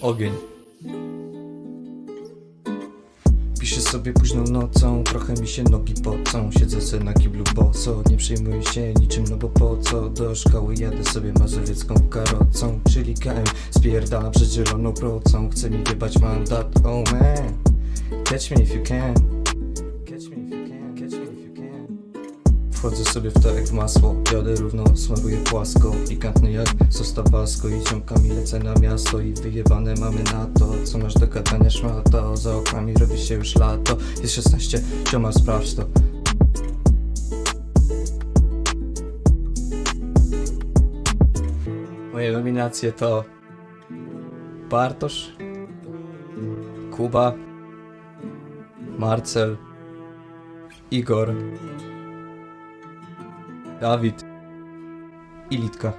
Ogień. Piszę sobie późną nocą, trochę mi się nogi pocą. Siedzę se na kiblu boso, nie przejmuję się niczym No bo po co, do szkoły jadę sobie mazowiecką karocą Czyli KM, spierdalam przed zieloną procą. Chce mi wybać mandat, oh man. Catch me if you can Wchodzę sobie w w masło, jadę równo, smaruję płasko Pikantny jak sos tabasco i ciągami lecę na miasto I wyjebane mamy na to, co masz do gadania szmato Za oknami robi się już lato, jest 16, cioma sprawdź to. Moje nominacje to Bartosz Kuba Marcel Igor Dawid i Litka.